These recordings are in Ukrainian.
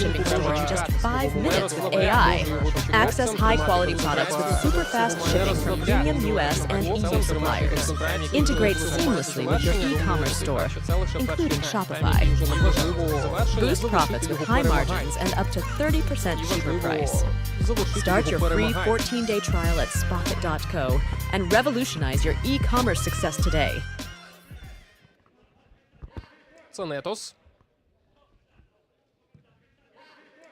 shipping in just five minutes with AI. Access high quality products with super fast shipping from premium US and EU suppliers. Integrate seamlessly with your e commerce store, including Shopify. Boost profits with high margins and up to 30% cheaper price. Start your free 14 day trial at Spocket.co and revolutionize your e commerce success today. Це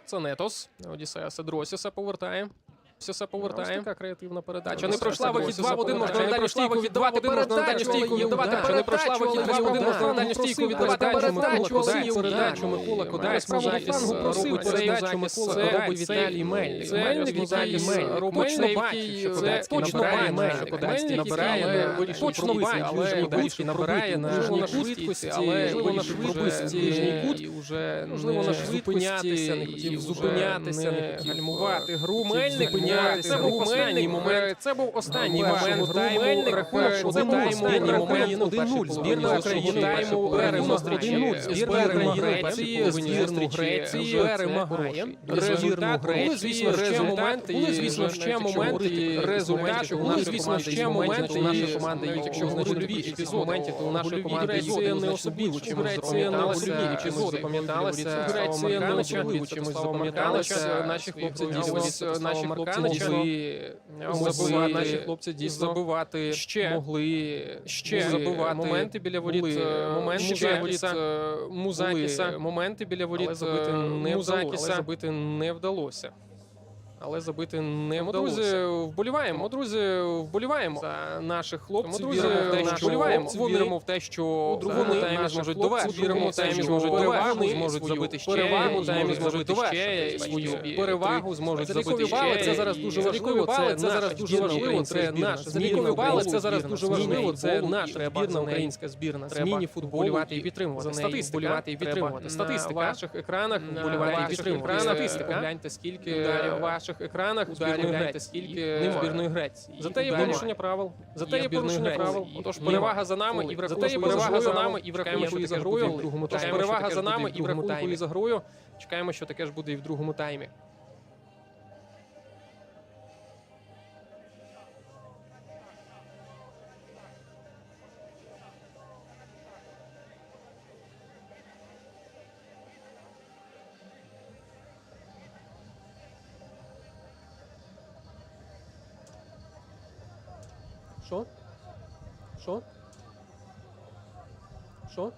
Це Нетос. Одіссея Седросіса повертає. Все повертає. Така креативна передача. Не пройшла вихід 2 в 1, можна на дальню стійку віддавати, на стійку віддавати. Чи не пройшла вихід 2 в 1, можна на дальню стійку віддавати. Передачу, передачу, Микола Кудаєць, Музакіс, робить передачу, Микола Кудаєць, Віталій Мельник. Мельник, Віталій Мельник. Точно бачить, що Кудаєцький набирає Мельник. Кудаєцький набирає, точно бачить, Кудаєцький набирає на швидкості, але можливо на швидкості і вже можливо на зупинятися, не хотів зупинятися, не гальмувати гру. Мельник це був останній момент. Це був останній момент. Рахує, що це був останній момент. 1-0. Збірна України тайму перемогти. Збірна Греції, збірну Греції перемагає. Результат були, звісно, ще моменти. Були, звісно, ще моменти. Результати були, звісно, ще моменти. Наша команда, якщо в гольові епізоди, то у нашої команди Греція не особливо чимось запам'яталася. Чимось запам'яталася. Греція не особливо чимось запам'яталася. Наші хлопці дійсно, наші хлопці могли забивати, наші хлопці дійсно забивати. Ще. Могли. Ще забивати моменти біля воріт, моменти біля воріт Музакіса, моменти біля воріт забити не забити не вдалося. Але забити не вдалося. Друзі, вболіваємо. Друзі, вболіваємо за наших хлопців. Друзі, віримо в те, що вболіваємо. Віримо в те, що у другому таймі зможуть довести. Віримо в те, що зможуть перевагу, зможуть забити ще перевагу, таймі зможуть довести свою перевагу, зможуть забити ще. Це зараз дуже важливо. Це зараз дуже важливо. Це наша збірна бали. Це зараз дуже важливо. Це наша збірна українська збірна. Зміні футболу і підтримувати статистику. І підтримувати статистика. На ваших екранах вболівати і підтримувати статистика. Гляньте скільки ваших екранах ударів скільки збірної Греції. Зате є порушення правил. Зате є порушення правил. Отож перевага за нами і в є перевага за нами і врахуємо за грою. Тож перевага за нами і в і за грою. Чекаємо, що таке ж буде і в другому таймі. Що? Що? Що?